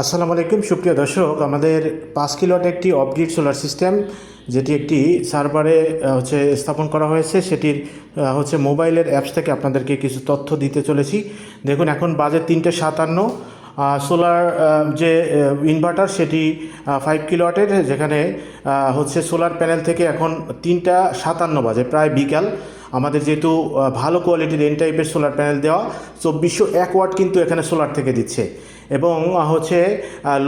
আসসালামু আলাইকুম, সুপ্রিয় দর্শক। আমাদের পাঁচ কিলোয়াট একটি অপগ্রিড সোলার সিস্টেম যেটি একটি সার্ভারে হচ্ছে স্থাপন করা হয়েছে। সেটির হচ্ছে মোবাইলের অ্যাপস থেকে আপনাদেরকে কিছু তথ্য দিতে চলেছি। দেখুন, এখন বাজে তিনটে সাতান্ন। সোলার যে ইনভার্টার সেটি ফাইভ কিলোয়াটের, যেখানে হচ্ছে সোলার প্যানেল থেকে এখন তিনটা সাতান্ন বাজে, প্রায় বিকাল। আমাদের যেহেতু ভালো কোয়ালিটির এন টাইপের সোলার প্যানেল দেওয়া চব্বিশশো এক ওয়াট কিন্তু এখানে সোলার থেকে দিচ্ছে। এবং হচ্ছে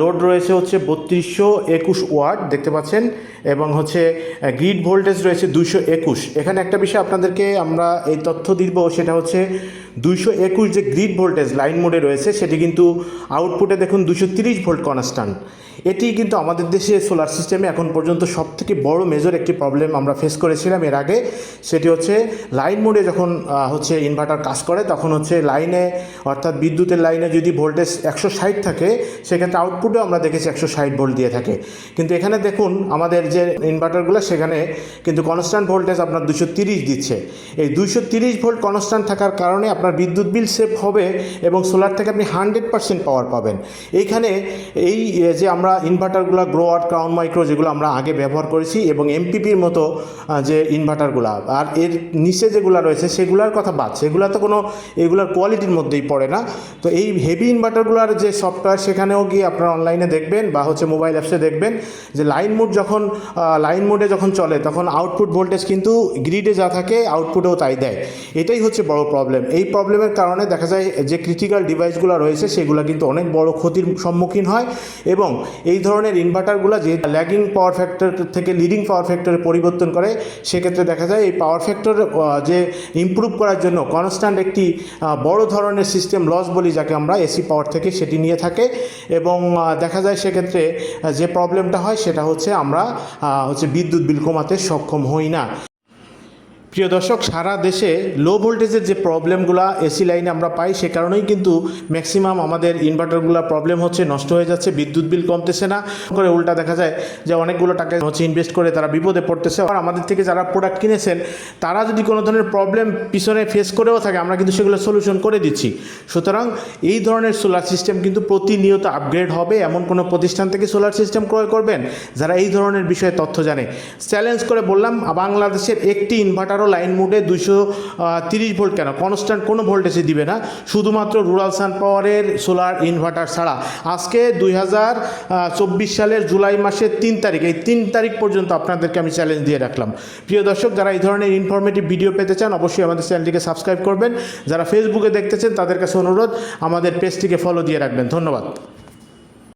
লোড রয়েছে হচ্ছে বত্রিশশো একুশ ওয়াট দেখতে পাচ্ছেন? এবং হচ্ছে গ্রিড ভোল্টেজ রয়েছে দুইশো একুশ। এখানে একটা বিষয় আপনাদেরকে আমরা এই তথ্য দিব, সেটা হচ্ছে দুইশো একুশ যে গ্রিড ভোল্টেজ লাইন মোডে রয়েছে, সেটি কিন্তু আউটপুটে দেখুন দুশো তিরিশ ভোল্ট কনস্ট্যান্ট এটি কিন্তু আমাদের দেশে সোলার সিস্টেমে এখন পর্যন্ত সবথেকে বড় মেজর একটি প্রবলেম আমরা ফেস করেছিলাম এর আগে, সেটি হচ্ছে লাইন মোডে যখন হচ্ছে ইনভার্টার কাজ করে, তখন হচ্ছে লাইনে, অর্থাৎ বিদ্যুতের লাইনে যদি ভোল্টেজ একশো ষাট থাকে, সেক্ষেত্রে আউটপুটে আমরা দেখেছি একশো ষাট ভোল্ট দিয়ে থাকে। কিন্তু এখানে দেখুন, আমাদের যে ইনভার্টারগুলো সেখানে কিন্তু কনস্ট্যান্ট ভোল্টেজ আপনার দুশো তিরিশ দিচ্ছে। এই দুশো তিরিশ ভোল্ট কনস্ট্যান্ট থাকার কারণে আপনার বিদ্যুৎ বিল সেভ হবে এবং সোলার থেকে আপনি হান্ড্রেড পার্সেন্ট পাওয়ার পাবেন। এইখানে এই যে আমরা ইনভার্টারগুলো গ্রো আট ক্রাউন মাইক্রো যেগুলো আমরা আগে ব্যবহার করেছি এবং এমপিপির মতো যে ইনভার্টারগুলো আর এর নিচে যেগুলো রয়েছে, সেগুলার কথা বাদ। সেগুলো তো কোনো, এগুলার কোয়ালিটির মধ্যেই পড়ে না। তো এই হেভি ইনভার্টারগুলোর যে সফটওয়্যার সেখানেও গিয়ে আপনারা অনলাইনে দেখবেন বা হচ্ছে মোবাইল অ্যাপসে দেখবেন যে লাইন মোড যখন লাইন মোডে যখন চলে, তখন আউটপুট ভোল্টেজ কিন্তু গ্রিডে যা থাকে আউটপুটেও তাই দেয়। এটাই হচ্ছে বড় প্রবলেম এই প্রবলেমের কারণে দেখা যায় যে ক্রিটিক্যাল ডিভাইসগুলো রয়েছে, সেগুলো কিন্তু অনেক বড় ক্ষতির সম্মুখীন হয় এবং এই ধরনের ইনভার্টারগুলো যে ল্যাগিং পাওয়ার ফ্যাক্টর থেকে লিডিং পাওয়ার ফ্যাক্টরে পরিবর্তন করে, সেক্ষেত্রে দেখা যায় এই পাওয়ার ফ্যাক্টর যে ইম্প্রুভ করার জন্য কনস্ট্যান্ট একটি বড় ধরনের সিস্টেম লস বলি যাকে আমরা এসি পাওয়ার থেকে সেটি নিয়ে থাকে এবং দেখা যায় সেক্ষেত্রে যে প্রবলেমটা হয় সেটা হচ্ছে আমরা হচ্ছে বিদ্যুৎ বিল কমাতে সক্ষম হই না। প্রিয় দর্শক, সারা দেশে লো ভোল্টেজের যে প্রবলেমগুলো এসি লাইনে আমরা পাই, সে কারণেই কিন্তু ম্যাক্সিমাম আমাদের ইনভার্টারগুলো প্রবলেম হচ্ছে, নষ্ট হয়ে যাচ্ছে, বিদ্যুৎ বিল কমতেছে না। করে উল্টা দেখা যায় যে অনেকগুলো টাকা হচ্ছে ইনভেস্ট করে তারা বিপদে পড়তেছে। আর আমাদের থেকে যারা প্রোডাক্ট কিনেছেন, তারা যদি কোনো ধরনের প্রবলেম পিছনে ফেস করেও থাকে, আমরা কিন্তু সেগুলো সলিউশন করে দিচ্ছি। সুতরাং এই ধরনের সোলার সিস্টেম কিন্তু প্রতিনিয়ত আপগ্রেড হবে। এমন কোনো প্রতিষ্ঠান থেকে সোলার সিস্টেম ক্রয় করবেন? যারা এই ধরনের বিষয়ে তথ্য জানে। চ্যালেঞ্জ করে বললাম, বাংলাদেশের একটি ইনভার্টারও লাইন মোডে দুইশো তিরিশ ভোল্ট কেন? কনস্ট্যান্ট কোনো ভোল্টেজে দিবে না। শুধুমাত্র রুরাল সান পাওয়ারের সোলার ইনভার্টার ছাড়া। আজকে দুই হাজার চব্বিশ সালের জুলাই মাসের তিন তারিখ, এই তিন তারিখ পর্যন্ত আপনাদেরকে আমি চ্যালেঞ্জ দিয়ে রাখলাম। প্রিয় দর্শক, যারা এই ধরনের ইনফরমেটিভ ভিডিও পেতে চান, অবশ্যই আমাদের চ্যানেলটিকে সাবস্ক্রাইব করবেন। যারা ফেসবুকে দেখতেছেন তাদের কাছে অনুরোধ, আমাদের পেজটিকে ফলো দিয়ে রাখবেন। ধন্যবাদ।